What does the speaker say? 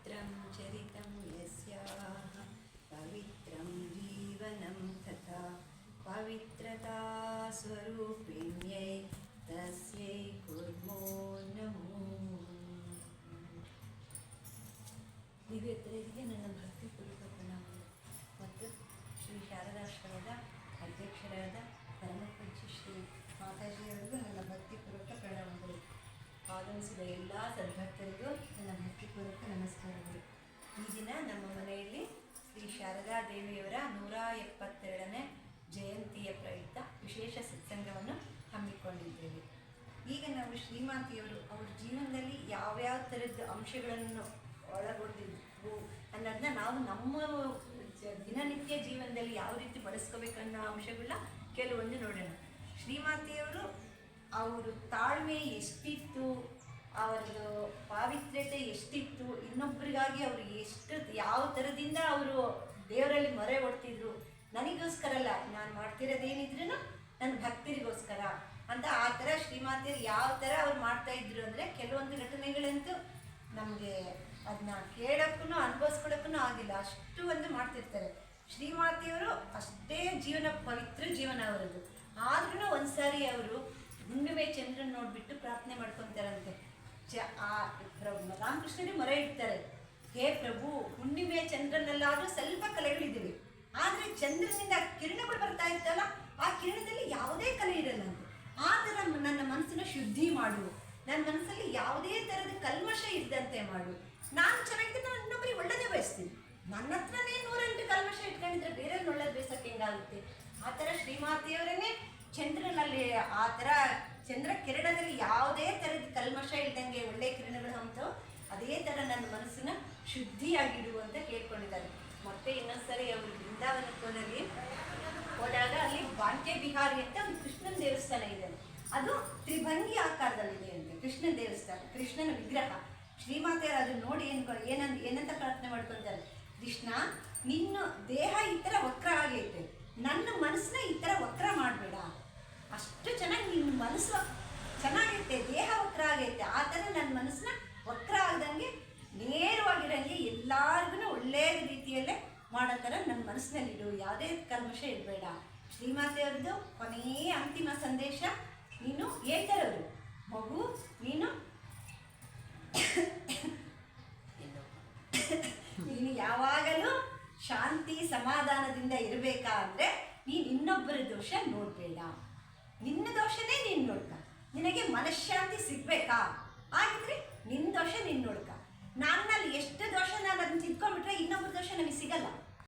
पवित्रं चरितं यस्याः, पवित्रं जीवनं तथा पवित्रता स्वरूपिण्यै तस्यै कुर्मो नमो। ದಿವ್ಯತೆಯರಿಗೆ ನನ್ನ ಭಕ್ತಿಪೂರ್ವಕ ಪ್ರಣಾಮಗಳು ಮತ್ತು ಶ್ರೀ ಶಾರದಾಶ್ರಮದ ಅಧ್ಯಕ್ಷರಾದ ಪರಮಪೂಜ್ಯ ಶ್ರೀ ಮಾತಾಜಿಯವರಿಗೂ ನನ್ನ ಭಕ್ತಿಪೂರ್ವಕ ಪ್ರಣಾಮಗಳು. ಆಗಮಿಸಿದ ಎಲ್ಲ ಸದ್ಭಕ್ತ ದೇವಿಯವರ ನೂರ ಎಪ್ಪತ್ತೆರಡನೇ ಜಯಂತಿಯ ಪ್ರಯುಕ್ತ ವಿಶೇಷ ಸತ್ಸಂಗವನ್ನು ಹಮ್ಮಿಕೊಂಡಿದ್ದೇವೆ. ಈಗ ನಾವು ಶ್ರೀಮಾತಿಯವರು ಅವ್ರ ಜೀವನದಲ್ಲಿ ಯಾವ್ಯಾವ ಥರದ ಅಂಶಗಳನ್ನು ಒಳಗೊಂಡಿದ್ವು ಅನ್ನೋದನ್ನ ನಾವು ನಮ್ಮ ದಿನನಿತ್ಯ ಜೀವನದಲ್ಲಿ ಯಾವ ರೀತಿ ಬಳಸ್ಕೋಬೇಕನ್ನೋ ಅಂಶಗಳನ್ನ ಕೆಲವೊಂದು ನೋಡೋಣ. ಶ್ರೀಮಾತಿಯವರು ಅವರು ತಾಳ್ಮೆ ಎಷ್ಟಿತ್ತು ಅವರದು ಪಾವಿತ್ರ್ಯತೆ ಎಷ್ಟಿತ್ತು ಇನ್ನೊಬ್ಬರಿಗಾಗಿ ಅವರು ಎಷ್ಟು, ಯಾವ ಥರದಿಂದ ಅವರು ದೇವರಲ್ಲಿ ಮೊರೆ ಹೊಡ್ತಿದ್ರು. ನನಗೋಸ್ಕರ ಅಲ್ಲ, ನಾನು ಮಾಡ್ತಿರೋದೇನಿದ್ರು ನನ್ನ ಭಕ್ತರಿಗೋಸ್ಕರ ಅಂತ ಆ ಥರ ಶ್ರೀಮಾತೆಯರು ಯಾವ ಥರ ಅವ್ರು ಮಾಡ್ತಾ ಇದ್ರು ಅಂದರೆ ಕೆಲವೊಂದು ಘಟನೆಗಳಂತೂ ನಮಗೆ ಅದನ್ನ ಕೇಳೋಕ್ಕೂ ಅನುಭವಿಸ್ಕೊಳಕ್ಕೂ ಆಗಿಲ್ಲ. ಅಷ್ಟು ಒಂದು ಮಾಡ್ತಿರ್ತಾರೆ. ಶ್ರೀಮಾತೆಯವರು ಅಷ್ಟೇ ಜೀವನ ಪವಿತ್ರ ಜೀವನ ಅವರದ್ದು. ಆದ್ರೂ ಒಂದ್ಸಾರಿ ಅವರು ಹುಣ್ಣಿಮೆ ಚಂದ್ರನ್ ನೋಡಿಬಿಟ್ಟು ಪ್ರಾರ್ಥನೆ ಮಾಡ್ಕೊತಾರಂತೆ. ಚ ಆ ರಾಮಕೃಷ್ಣನೇ ಮೊರೆ ಇಡ್ತಾರೆ. ಹೇ ಪ್ರಭು, ಹುಣ್ಣಿಮೆ ಚಂದ್ರನಲ್ಲಾದ್ರೂ ಸ್ವಲ್ಪ ಕಲೆಗಳಿದ್ದೀವಿ ಆದರೆ ಚಂದ್ರನಿಂದ ಕಿರಣಗಳು ಬರ್ತಾ ಇರ್ತಲ್ಲ ಆ ಕಿರಣದಲ್ಲಿ ಯಾವುದೇ ಕಲೆ ಇರಲ್ಲ ಆ ನನ್ನ ಮನಸ್ಸನ್ನು ಶುದ್ಧಿ ಮಾಡು. ನನ್ನ ಮನಸ್ಸಲ್ಲಿ ಯಾವುದೇ ಥರದ ಕಲ್ಮಶ ಇದ್ದಂತೆ ಮಾಡು. ನಾನು ಚೆನ್ನಾಗಿದ್ದರೆ ನಾನು ಇನ್ನೊಬ್ಬರಿಗೆ ಒಳ್ಳೇದೇ ಬಯಸ್ತೀನಿ. ನನ್ನ ಹತ್ರನೇ ನೂರೆಂಟು ಕಲ್ಮಶ ಇಟ್ಕೊಂಡಿದ್ರೆ ಬೇರೆ ಒಳ್ಳೇದು ಬೇಸಕ್ಕೆ ಹೆಂಗಾಗುತ್ತೆ? ಆ ಥರ ಶ್ರೀಮಾತೆಯವರನ್ನೇ ಚಂದ್ರನಲ್ಲಿ, ಆ ಥರ ಚಂದ್ರ ಕಿರಣದಲ್ಲಿ ಯಾವುದೇ ಥರದ ಕಲ್ಮಶ ಇಲ್ದಂಗೆ ಒಳ್ಳೆ ಕಿರಣಗಳು ಹಮ್ತೋ ಅದೇ ಥರ ನನ್ನ ಮನಸ್ಸನ್ನ ಶುದ್ಧಿಯಾಗಿಡು ಅಂತ ಕೇಳ್ಕೊಂಡಿದ್ದಾರೆ ಮತ್ತೆ ಇನ್ನೊಂದ್ಸರಿ ಅವರು ಬೃಂದಾವನಕ್ಕೋನಲ್ಲಿ ಹೋದಾಗ ಅಲ್ಲಿ ಬಾಂಕೆ ಬಿಹಾರಿ ಅಂತ ಒಂದು ಕೃಷ್ಣನ ದೇವಸ್ಥಾನ ಇದೆ. ಅದು ತ್ರಿಭಂಗಿ ಆಕಾರದಲ್ಲಿದೆ ಅಂತೆ ಕೃಷ್ಣನ ದೇವಸ್ಥಾನ, ಕೃಷ್ಣನ ವಿಗ್ರಹ. ಶ್ರೀಮಾತೆಯರು ಅದನ್ನ ನೋಡಿ ಏನ್ ಏನಂತ ಏನಂತ ಪ್ರಾರ್ಥನೆ ಮಾಡ್ಕೊಳ್ತಾರೆ ಕೃಷ್ಣ, ನಿನ್ನ ದೇಹ ಈ ಥರ ವಕ್ರ ಆಗೈತೆ ನನ್ನ ಮನಸ್ಸನ್ನ ಈ ಥರ ವಕ್ರ ಮಾಡಬೇಡ ಅಷ್ಟು ಚೆನ್ನಾಗಿ ನಿನ್ನ ಮನಸ್ಸು ಚೆನ್ನಾಗೈತೆ ದೇಹ ವಕ್ರ ಆಗೈತೆ ಆ ಥರ ನನ್ನ ಮನಸ್ಸನ್ನ ವಕ್ರ ಆಗ್ದಂಗೆ ನೇರವಾಗಿರಂಗೆ ಎಲ್ಲಾರ್ಗು ಒಳ್ಳೆಯ ರೀತಿಯಲ್ಲೇ ಮಾಡೋ ಥರ ನನ್ನ ಮನಸ್ಸಿನಲ್ಲಿಡು ಯಾವುದೇ ಕಲ್ಮಶ ಇರಬೇಡ ಶ್ರೀಮಾತೆಯವ್ರದ್ದು ಕೊನೆಯ ಅಂತಿಮ ಸಂದೇಶ. ನೀನು ಏತರವರು ಮಗು, ನೀನು? ನೀನು ಯಾವಾಗಲೂ ಶಾಂತಿ ಸಮಾಧಾನದಿಂದ ಇರಬೇಕಾ ಅಂದರೆ ನೀನು ಇನ್ನೊಬ್ಬರ ದೋಷ ನೋಡಬೇಡ. ನಿನ್ನ ದೋಷನೇ ನೀನು ನೋಡ್ಕ. ನಿನಗೆ ಮನಃಶಾಂತಿ ಸಿಗ್ಬೇಕಾ? ಆಗಿದ್ರೆ ನಿನ್ನ ದೋಷ ನೀನು ನೋಡ್ಕ. ನನ್ನಲ್ಲಿ ಎಷ್ಟು ದೋಷ